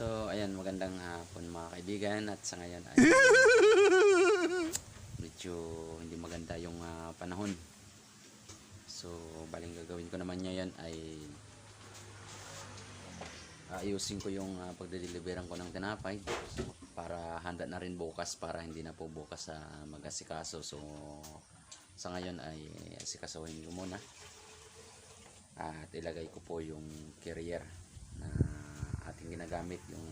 So, ayan, magandang hapon mga kaibigan at sa ngayon ay medyo hindi maganda yung ah, panahon. So, baling gagawin ko naman ngayon ay ayusin ko yung uh, pagdedeliveran ko ng tinapay para handa na rin bukas para hindi na po bukas sa mag-asikaso. So, sa ngayon ay asikasuhin ko muna at ilagay ko po yung carrier na ating ginagamit yung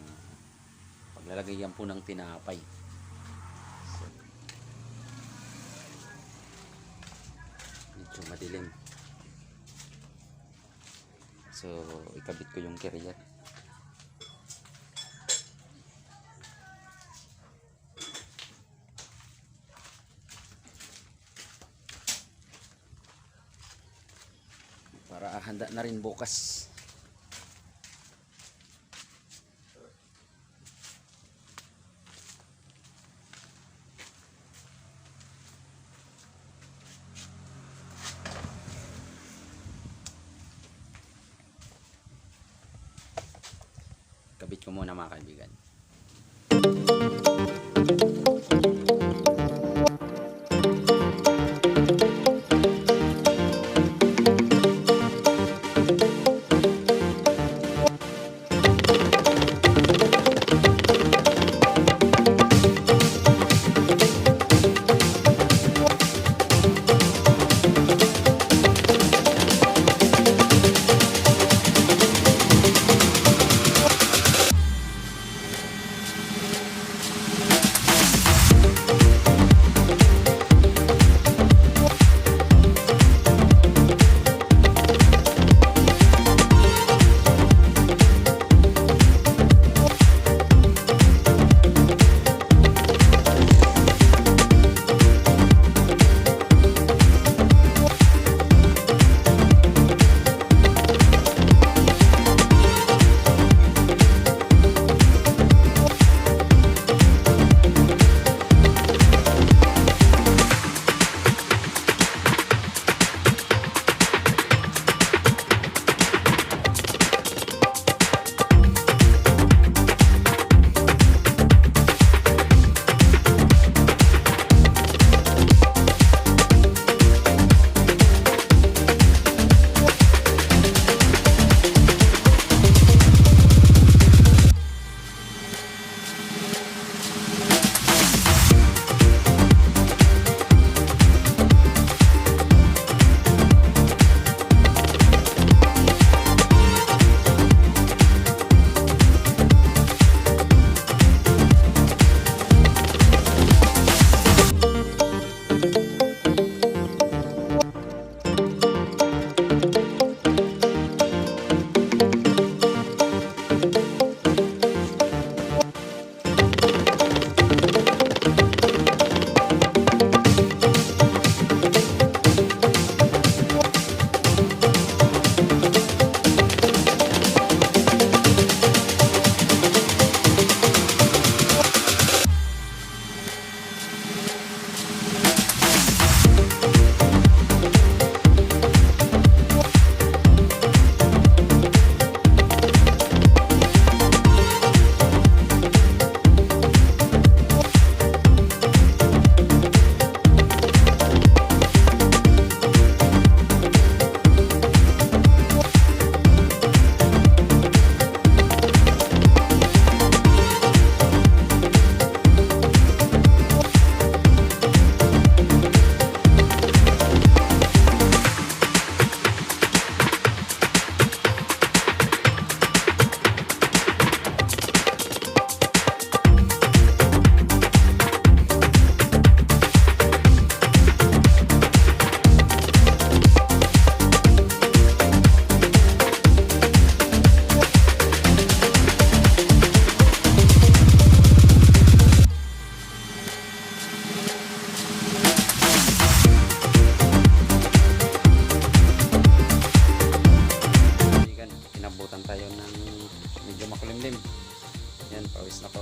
paglalagay yan po ng tinapay. So, medyo madilim. So ikabit ko yung carrier para handa na rin bukas kabit ko muna mga kaibigan Kaibigan,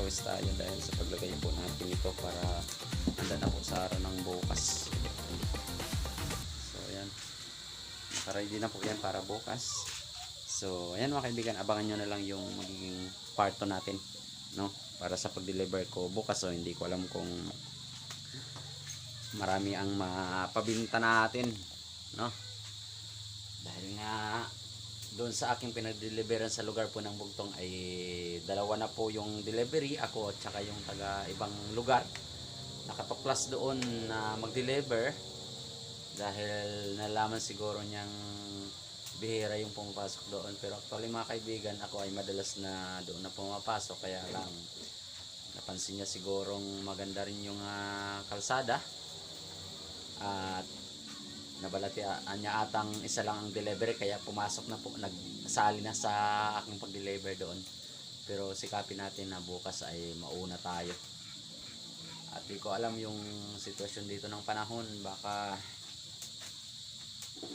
pawis tayo dahil sa paglagay po natin ito para handa na po sa araw ng bukas. So, yan. Nakaready na po yan para bukas. So, ayan mga kaibigan, abangan nyo na lang yung magiging part 2 natin, no? Para sa pag-deliver ko bukas, so hindi ko alam kung marami ang mapabinta natin, no? Dahil nga doon sa aking pinag-deliveran sa lugar po ng Bugtong ay dalawa na po yung delivery, ako at saka yung taga ibang lugar. Nakatuklas doon na mag-deliver dahil nalaman siguro niyang bihira yung pumapasok doon. Pero actually mga kaibigan ako ay madalas na doon na pumapasok. Kaya lang napansin niya sigurong maganda rin yung ah, kalsada. At nabalatian niya atang isa lang ang delivery. Kaya pumasok na po nagsali na sa aking pag-deliver doon pero sikapin natin na bukas ay mauna tayo. At di ko alam yung sitwasyon dito ng panahon. Baka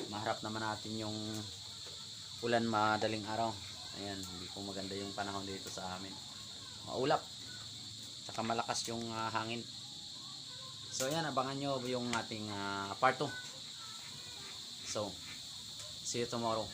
maharap naman natin yung ulan madaling araw. Ayan hindi po maganda yung panahon dito sa amin. Maulap. Saka malakas yung ah, hangin. So ayan abangan nyo yung ating ah, part 2 so see you tomorrow